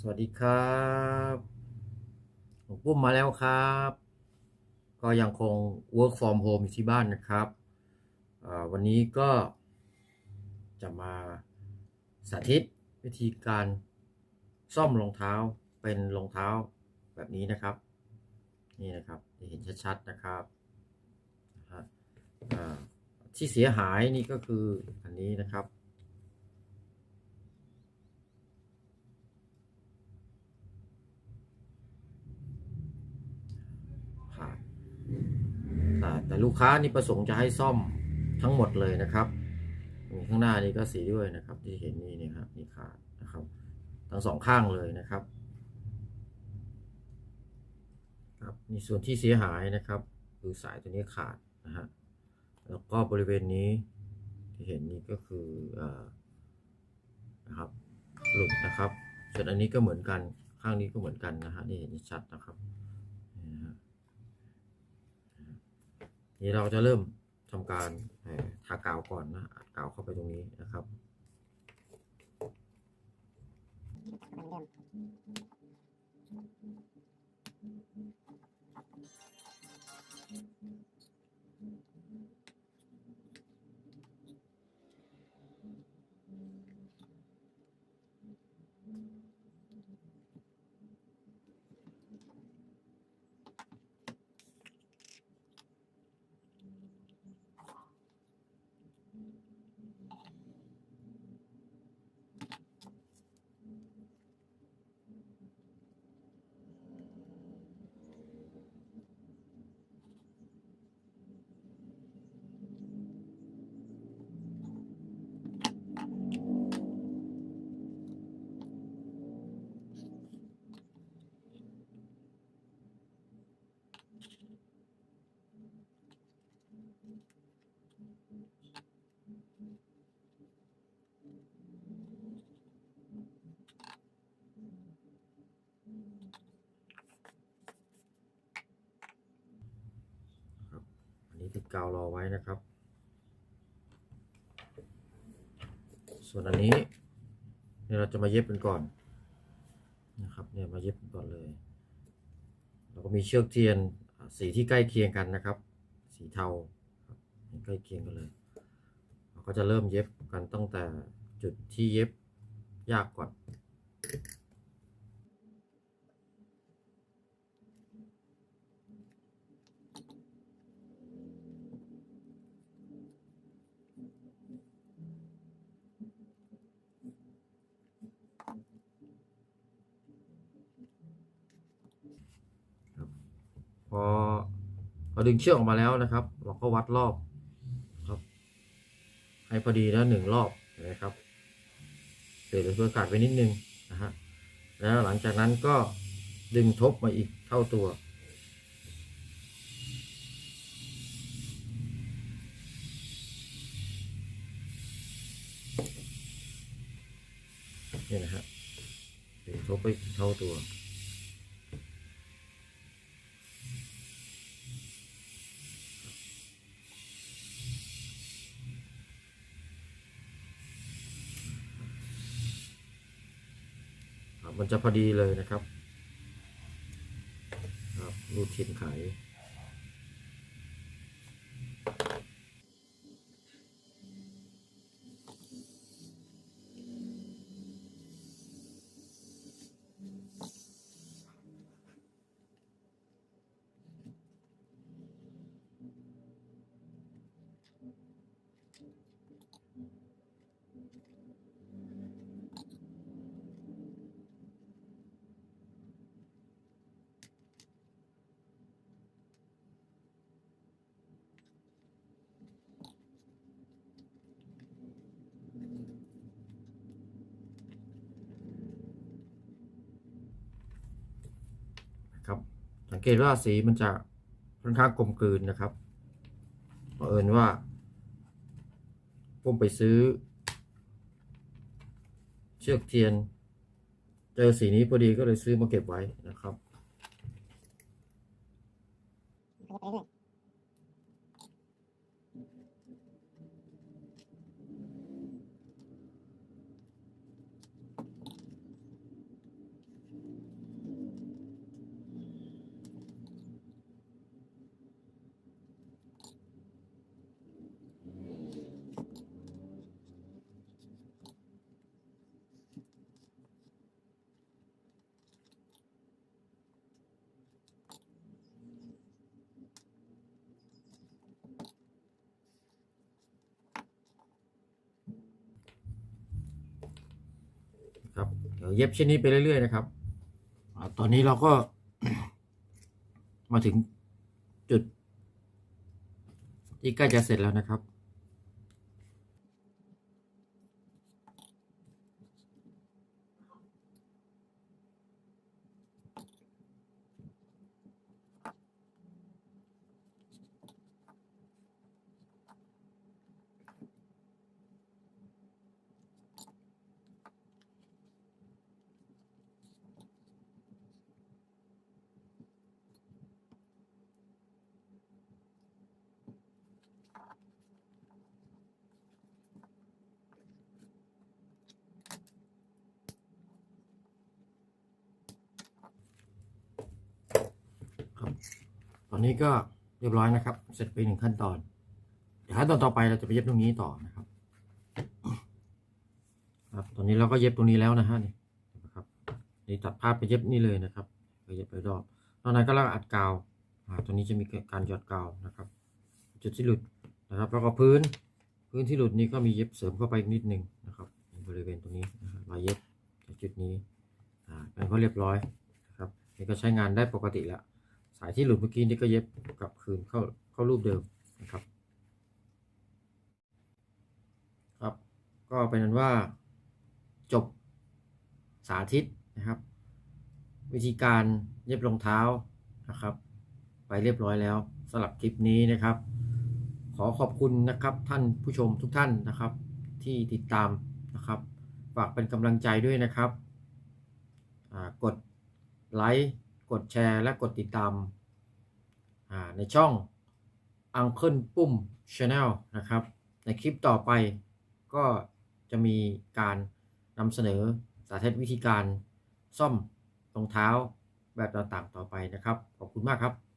สวัสดีครับผมปุ้มมาแล้วครับ ก็ยังคง work from home อยู่ที่บ้านนะครับ วันนี้ก็จะมาสาธิตวิธีการซ่อมรองเท้าเป็นรองเท้าแบบนี้นะครับ นี่นะครับจะเห็นชัดๆนะครับที่เสียหายนี่ก็คืออันนี้นะครับ ขาดแต่แต่ ลูกค้านี่ประสงค์จะให้ซ่อมทั้งหมดเลยนะครับมีข้างหน้านี่ก็สีด้วยนะครับ ที่เห็นนี่นี่ครับนี่ขาดนะครับ ทั้งสองข้างเลยนะครับ ครับนี่ส่วนที่เสียหายนะครับ คือสายตัวนี้ขาดนะฮะแล้วก็บริเวณนี้ที่เห็นนี่ก็คือเออนะครับหลุดนะครับส่วนอันนี้ก็เหมือนกันข้างนี้ก็เหมือนกันนะฮะนี่เห็นชัดนะครับนี่นะฮะ นี่เราจะเริ่มทำการทากาวก่อนนะอัดกาวเข้าไปตรงนี้นะครับครับ กาวรอไว้นะครับ ส่วนอันนี้เนี่ยเราจะมาเย็บกันก่อนนะครับเนี่ยมาเย็บก่อนเลย เราก็มีเชือกเทียนสีที่ใกล้เคียงกันนะครับ สีเทาใกล้เคียงกันเลยเราก็จะเริ่มเย็บกันตั้งแต่จุดที่เย็บยากก่อน พอ เราดึงเชือกออกมาแล้วนะครับ เราก็วัดรอบครับ ให้พอดีแล้วหนึ่งรอบนไหมครับเดี๋ยวเรากัดไปนิดนึงนะฮะแล้วหลังจากนั้นก็ดึงทบมาอีกเท่าตัวนี่นะฮะดึงทบไปอีกเท่าตัว ครับ มันจะพอดีเลยนะครับครับรูดเทียนไข นะครับ สังเกตว่าสีมันจะค่อนข้างกลมกลืนนะครับเอิญว่าผมไปซื้อ เชือกเทียน เจอสีนี้พอดีก็เลยซื้อมาเก็บไว้นะครับ ครับเดี๋ยวเย็บเช่นนี้ไปเรื่อยๆนะครับอาตอนนี้เราก็ มาถึงจุด ที่ใกล้จะเสร็จแล้วนะครับ ตอนนี้ก็เรียบร้อยนะครับ เสร็จไปหนึ่งขั้นตอน เดี๋ยวขั้นตอนต่อไปเราจะไปเย็บตรงนี้ต่อนะครับ ครับ ตอนนี้เราก็เย็บตรงนี้แล้วนะฮะนี่นะครับ นี่ตัดภาพไปเย็บนี่เลยนะครับไปเย็บไปรอบตอนนั้นก็เราอัดกาวอ่าตัวนี้จะมีการหยอดกาวนะครับ จุดที่หลุดนะครับ แล้วก็พื้น พื้นที่หลุดนี้ก็มีเย็บเสริมเข้าไปนิดนึงนะครับบริเวณตรงนี้นะครับรอยเย็บจุดนี้อ่าเป็นก็เรียบร้อยนะครับนี่ก็ใช้งานได้ปกติแล้ว สายที่หลุดเมื่อกี้นี่ก็เย็บกลับคืนเข้าเข้ารูปเดิมนะครับ ครับ ก็เป็นนั้นว่าจบสาธิตนะครับ วิธีการเย็บรองเท้านะครับ ไปเรียบร้อยแล้วสำหรับคลิปนี้นะครับ ขอขอบคุณนะครับท่านผู้ชมทุกท่านนะครับ ที่ติดตามนะครับฝากเป็นกำลังใจด้วยนะครับกดไลค์ กดแชร์และกดติดตามในช่อง Uncle ปุ้ม Channel นะครับ ในคลิปต่อไปก็จะมีการนำเสนอสาธิตวิธีการซ่อมรองเท้าแบบต่างๆต่อไปนะครับ ขอบคุณมากครับ